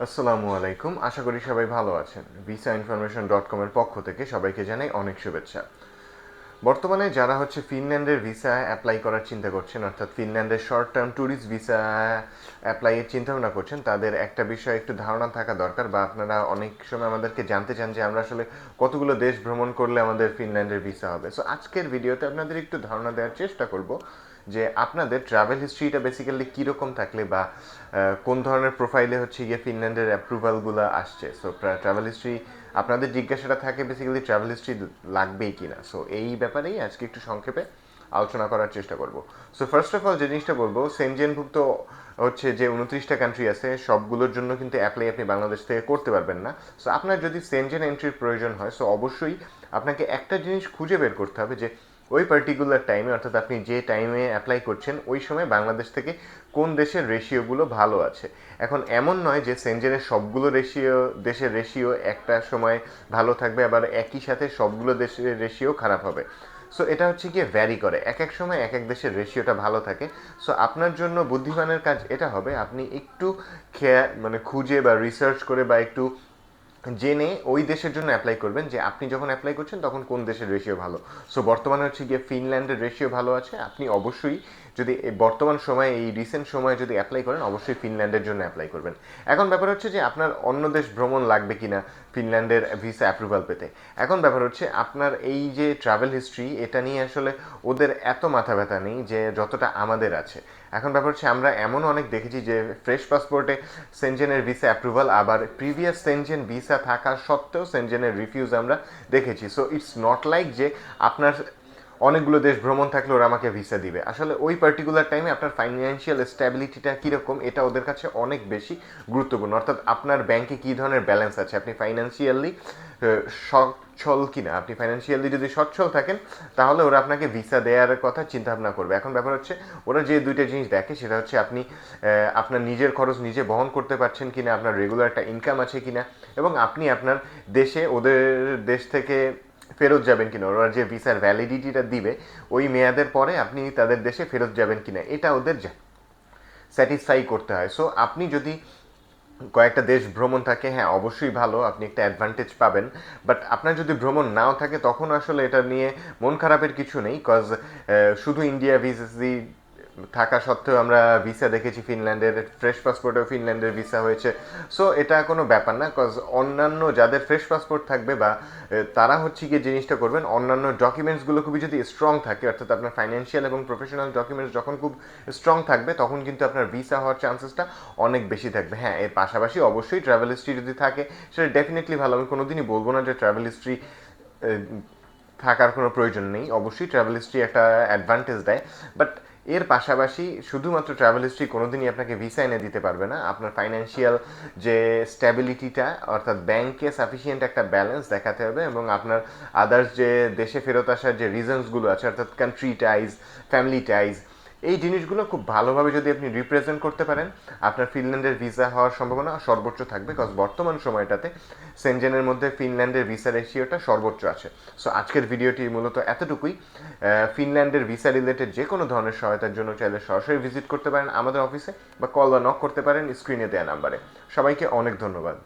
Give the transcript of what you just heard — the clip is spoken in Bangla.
আসসালামু আলাইকুম। আশা করি সবাই ভালো আছেন। ভিসা ইনফরমেশন ডট কমের পক্ষ থেকে সবাইকে জানাই অনেক শুভেচ্ছা। বর্তমানে যারা হচ্ছে ফিনল্যান্ডের ভিসা অ্যাপ্লাই করার চিন্তা করছেন, অর্থাৎ ফিনল্যান্ডের শর্ট টার্ম ট্যুরিস্ট ভিসা অ্যাপ্লাইয়ের চিন্তা ভাবনা করছেন, তাদের একটা বিষয় একটু ধারণা থাকা দরকার বা আপনারা অনেক সময় আমাদেরকে জানতে চান যে আমরা আসলে কতগুলো দেশ ভ্রমণ করলে আমাদের ফিনল্যান্ডের ভিসা হবে। সো আজকের ভিডিওতে আপনাদের একটু ধারণা দেওয়ার চেষ্টা করব। যে আপনাদের ট্রাভেল হিস্ট্রিটা বেসিক্যালি কীরকম থাকলে বা কোন ধরনের প্রোফাইলে হচ্ছে গিয়ে ফিনল্যান্ডের অ্যাপ্রুভালগুলো আসছে? সো ট্রাভেল হিস্ট্রি আপনাদের জিজ্ঞাসাটা থাকে বেসিক্যালি ট্রাভেল হিস্ট্রি লাগবেই কিনা? সো এই ব্যাপারেই আজকে একটু সংক্ষেপে আলোচনা করার চেষ্টা করব। সো ফার্স্ট অফ অল যে জিনিসটা বলব সেনজেনভুক্ত হচ্ছে যে উনত্রিশটা কান্ট্রি আছে, সবগুলোর জন্য কিন্তু অ্যাপ্লাই আপনি বাংলাদেশ থেকে করতে পারবেন না। সো আপনার যদি সেনজেন এন্ট্রির প্রয়োজন হয় সো অবশ্যই আপনাকে একটা জিনিস খুঁজে বের করতে হবে যে ওই পার্টিকুলার টাইমে অর্থাৎ আপনি যে টাইমে অ্যাপ্লাই করছেন, ওই সময় বাংলাদেশ থেকে কোন দেশের রেশিওগুলো ভালো আছে? এখন এমন নয় যে সেনজেনের সবগুলো রেশিও দেশের রেশিও একটা সময় ভালো থাকবে, আবার একই সাথে সবগুলো দেশের রেশিও খারাপ হবে। সো এটা হচ্ছে গিয়ে ভ্যারি করে। এক এক সময় এক এক দেশের রেশিওটা ভালো থাকে। সো আপনার জন্য বুদ্ধিমানের কাজ এটা হবে, আপনি একটু খেয়া মানে খুঁজে বা রিসার্চ করে বা একটু জেনে ওই দেশের জন্য অ্যাপ্লাই করবেন যে আপনি যখন অ্যাপ্লাই করছেন তখন কোন দেশের রেশিও ভালো। সো বর্তমানে হচ্ছে গিয়ে ফিনল্যান্ডের রেশিও ভালো আছে, আপনি অবশ্যই যদি বর্তমান সময়ে, এই রিসেন্ট সময়ে যদি অ্যাপ্লাই করেন, অবশ্যই ফিনল্যান্ডের জন্য অ্যাপ্লাই করবেন। এখন ব্যাপার হচ্ছে যে, আপনার অন্য দেশ ভ্রমণ লাগবে কি না ফিনল্যান্ডের ভিসা অ্যাপ্রুভাল পেতে। এখন ব্যাপার হচ্ছে, আপনার এই যে ট্রাভেল হিস্ট্রি এটা নিয়ে আসলে ওদের এত মাথা ব্যথা নেই যে, যতটা আমাদের আছে। এখন ব্যাপার হচ্ছে, আমরা এমন অনেক দেখেছি যে ফ্রেশ পাসপোর্টে সেনজেনের ভিসা অ্যাপ্রুভাল আবার প্রিভিয়াস সেনজেন ভিসা থাকা সত্ত্বেও সেনজেনের রিফিউজ আমরা দেখেছি। সো ইটস নট লাইক যে, আপনার অনেকগুলো দেশ ভ্রমণ থাকলে ওরা আমাকে ভিসা দিবে। আসলে ওই পার্টিকুলার টাইমে আপনার ফাইন্যান্সিয়াল স্ট্যাবিলিটিটা কীরকম, এটা ওদের কাছে অনেক বেশি গুরুত্বপূর্ণ। অর্থাৎ আপনার ব্যাংকে কী ধরনের ব্যালেন্স আছে? আপনি ফাইন্যান্সিয়ালি সচ্ছল কিনা? আপনি ফাইন্যান্সিয়ালি যদি সচ্ছল থাকেন, তাহলে ওরা আপনাকে ভিসা দেওয়ার কথা চিন্তা ভাবনা করবে। এখন ব্যাপার হচ্ছে, ওরা যে দুইটা জিনিস দেখে, সেটা হচ্ছে আপনি আপনার নিজের খরচ নিজে বহন করতে পারছেন কিনা, আপনার রেগুলার একটা ইনকাম আছে কিনা, এবং আপনি আপনার দেশে, ওদের দেশ থেকে ফেরত যাবেন কিনা ওরা যে ভিসার ভ্যালিডিটিটা দিবে, ওই মেয়াদের পরে আপনি তাদের দেশে ফেরত যাবেন কিনা, এটা ওদের স্যাটিসফাই করতে হয়। সো আপনি যদি কয়েকটা দেশ ভ্রমণ থাকে হ্যাঁ অবশ্যই ভালো, আপনি একটা অ্যাডভান্টেজ পাবেন। বাট আপনার যদি ভ্রমণ নাও থাকে, তখন আসলে এটা নিয়ে মন খারাপের কিছু নেই কজ শুধু ইন্ডিয়া ভিসি থাকা সত্ত্বেও আমরা ভিসা দেখেছি ফিনল্যান্ডের ফ্রেশ পাসপোর্টেও ফিনল্যান্ডের ভিসা হয়েছে। সো এটা কোনো ব্যাপার না কজ অন্যান্য যাদের ফ্রেশ পাসপোর্ট থাকবে বা তারা হচ্ছে গিয়ে জিনিসটা করবেন, অন্যান্য ডকুমেন্টসগুলো খুবই যদি স্ট্রং থাকে, অর্থাৎ আপনার ফাইন্যান্সিয়াল এবং প্রফেশনাল ডকুমেন্টস যখন খুব স্ট্রং থাকবে, তখন কিন্তু আপনার ভিসা হওয়ার চান্সেসটা অনেক বেশি থাকবে। হ্যাঁ এর পাশাপাশি অবশ্যই ট্রাভেল হিস্ট্রি যদি থাকে, সেটা ডেফিনেটলি ভালো। আমি কোনোদিনই বলব না যে ট্রাভেল হিস্ট্রি থাকার কোনো প্রয়োজন নেই। অবশ্যই ট্রাভেল হিস্ট্রি একটা অ্যাডভান্টেজ দেয়। বাট এর পাশাপাশি শুধুমাত্র ট্রাভেল হিস্ট্রি কোনোদিনই আপনাকে ভিসা এনে দিতে পারবে না। আপনার ফাইন্যান্সিয়াল যে স্ট্যাবিলিটিটা অর্থাৎ ব্যাংকে সাফিসিয়েন্ট একটা ব্যালেন্স দেখাতে হবে এবং আপনার আদার্স যে দেশে ফেরত আসার যে রিজনসগুলো আছে, অর্থাৎ কান্ট্রি টাইজ ফ্যামিলি টাইজ এই জিনিসগুলো খুব ভালোভাবে যদি আপনি রিপ্রেজেন্ট করতে পারেন, আপনার ফিনল্যান্ডের ভিসা হওয়ার সম্ভাবনা সর্বোচ্চ থাকবে বিকজ বর্তমান সময়টাতে সেনজেনের মধ্যে ফিনল্যান্ডের ভিসা রেশিওটা সর্বোচ্চ আছে। সো আজকের ভিডিওটি মূলত এতটুকুই। ফিনল্যান্ডের ভিসা রিলেটেড যে কোনো ধরনের সহায়তার জন্য চাইলে সরাসরি ভিজিট করতে পারেন আমাদের অফিসে বা কল বা নক করতে পারেন স্ক্রিনে দেওয়া নাম্বারে সবাইকে অনেক ধন্যবাদ।